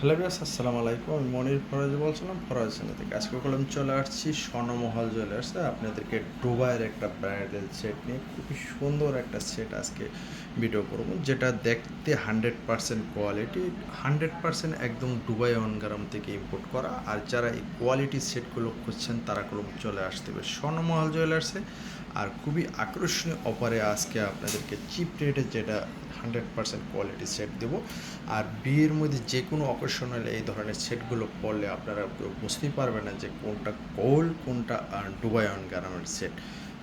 Hello বিয়াস আসসালামু আলাইকুম। আমি মনির ফরাজ বলছিলাম, ফরাজ থেকে। আজকে কলম চলে আসছি স্বর্ণমহল জুয়েলার্সে। আপনাদেরকে ডুবাইয়ের একটা ব্রাইডাল সেট নিয়ে খুবই সুন্দর একটা সেট আজকে ভিডিও করব, যেটা দেখতে hundred percent quality, hundred percent একদম দুবাই অনগারাম থেকে ইম্পোর্ট করা। আর যারা এই কোয়ালিটি সেটগুলো খুঁজছেন, তারা কলম চলে আসতে হবে স্বর্ণমহল জুয়েলার্সে। আর খুবই আকর্ষণীয় অফারে আজকে আপনাদেরকে চিপ রেটে যেটা হান্ড্রেড পার্সেন্ট কোয়ালিটি সেট দেবো। আর বিয়ের মধ্যে যে কোনো অকেশন হলে এই ধরনের সেটগুলো পড়লে আপনারা বুঝতেই পারবেন না যে কোনটা গোল্ড কোনটা ডুবায়ন গারামের সেট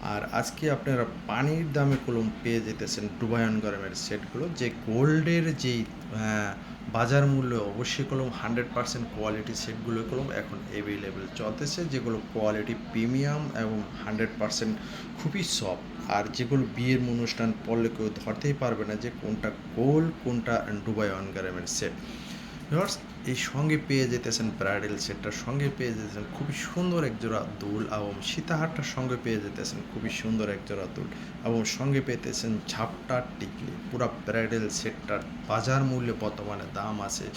আর আজকে আপনারা পানির দামে কলম পেয়ে যেতেছেন ডুবায়ন গরমের সেটগুলো যে গোল্ডের যেই আহ, বাজার মূল্যে অবশ্যই কলম হান্ড্রেড পার্সেন্ট কোয়ালিটি সেটগুলো কলম এখন অ্যাভেলেবেল চলতেছে, যেগুলো কোয়ালিটি প্রিমিয়াম এবং হান্ড্রেড পার্সেন্ট খুবই সফট আর যেগুলো বিয়ের অনুষ্ঠান পড়লে কেউ ধরতেই পারবে না যে কোনটা গোল কোনটা ডুবাই অনগারমেন্ট সেট এই সঙ্গে পেয়ে যেতেছেন ব্রাইডাল সেটটার সঙ্গে পেয়ে যেতেছেন খুবই সুন্দর এক জোড়া দুল এবং সীতাহারটার সঙ্গে পেয়ে যেতেছেন খুবই সুন্দর এক জোড়া দুল এবং সঙ্গে পেতেছেন ঝাপটা টিকলি। পুরা ব্রাইডাল সেটটার বাজার মূল্যে বর্তমানে দাম আছে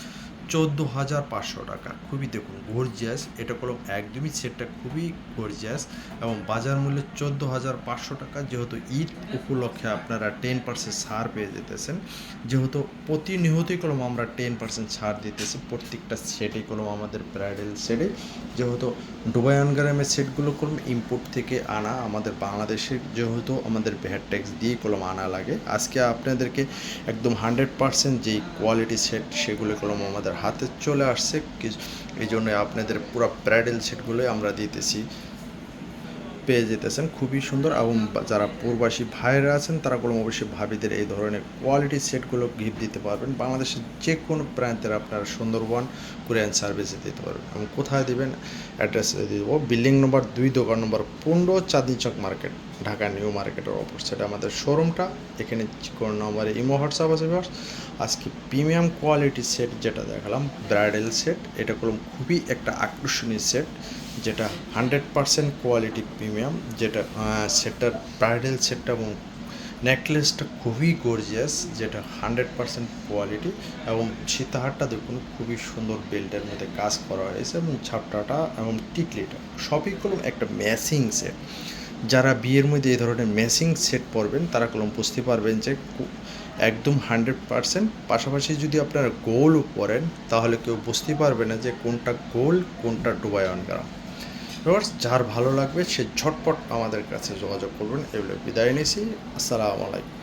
চোদ্দ হাজার পাঁচশো টাকা। খুবই দেখুন গর্জিয়াস এটা কোনো একদমই সেটটা খুবই গর্জিয়াস এবং বাজার মূল্য চোদ্দ হাজার পাঁচশো টাকা। যেহেতু ঈদ উপলক্ষে আপনারা টেন পার্সেন্ট ছাড় পেয়ে যেতেছেন, যেহেতু প্রতিনিয়তই কলম আমরা টেন পার্সেন্ট ছাড় দিতেছি প্রত্যেকটা সেটে কলম আমাদের ব্রাইডাল সেটে যেহেতু ডুবাই আনগারামের সেটগুলো কলম ইম্পোর্ট থেকে আনা, আমাদের বাংলাদেশের যেহেতু আমাদের ভ্যাট ট্যাক্স দিয়ে কলম আনা লাগে। আজকে আপনাদেরকে একদম হান্ড্রেড পার্সেন্ট যেই কোয়ালিটি সেট সেগুলো কলম আমাদের হাতে চলে আসছে। এই জন্য আপনাদের পুরো ব্রাইডাল সেটগুলোই আমরা দিতেছি। পেয়ে যেতেছেন। খুবই সুন্দর এবং যারা পূর্বাসী ভাইয়েরা আছেন, তারা কোনো অবশ্যই ভাবিদের এই ধরনের কোয়ালিটি সেটগুলো গিফট দিতে পারবেন। বাংলাদেশের যে কোনো প্রান্তের আপনারা সুন্দরবন কুরিয়ান সার্ভিসে দিতে পারবেন এবং কোথায় দেবেন? অ্যাড্রেস দিয়ে দেবো। বিল্ডিং নম্বর দুই, দোকান নম্বর পনেরো, চাঁদনি চক মার্কেট। ঢাকা নিউ মার্কেটের অপর সাইডে আমাদের শোরুমটা এখানে কোন নম্বরে ইমো হোয়াটসঅ্যাপ আছে viewers। আজকে প্রিমিয়াম কোয়ালিটি সেট যেটা দেখালাম ব্রাইডাল সেট এটা করলাম খুবই একটা আকর্ষণীয় সেট যেটা হান্ড্রেড পারসেন্ট কোয়ালিটি প্রিমিয়াম যেটা সেটটার ব্রাইডাল সেটটা এবং নেকলেসটা খুবই গর্জিয়াস যেটা হান্ড্রেড পারসেন্ট কোয়ালিটি এবং সীতাহারটা দেখুন, খুবই সুন্দর বেল্টের মধ্যে কাজ করা হয়েছে এবং ছাপটাটা এবং টিকলিটা, সবই কলম একটা ম্যাচিং সেট যারা বিয়ের মধ্যে এই ধরনের ম্যাচিং সেট পরবেন, তারা কলম বুঝতে পারবেন যে একদম হান্ড্রেড পারসেন্ট। পাশাপাশি যদি আপনারা গোলও পরেন, তাহলে কেউ বুঝতে পারবে না যে কোনটা গোল, কোনটা ডুবায়ন গ্রাম ভিউয়ার্স, যার ভালো লাগবে সে ঝটপট আমাদের কাছে যোগাযোগ করবেন। এগুলো বিদায় নিয়েছি আসসালামু আলাইকুম।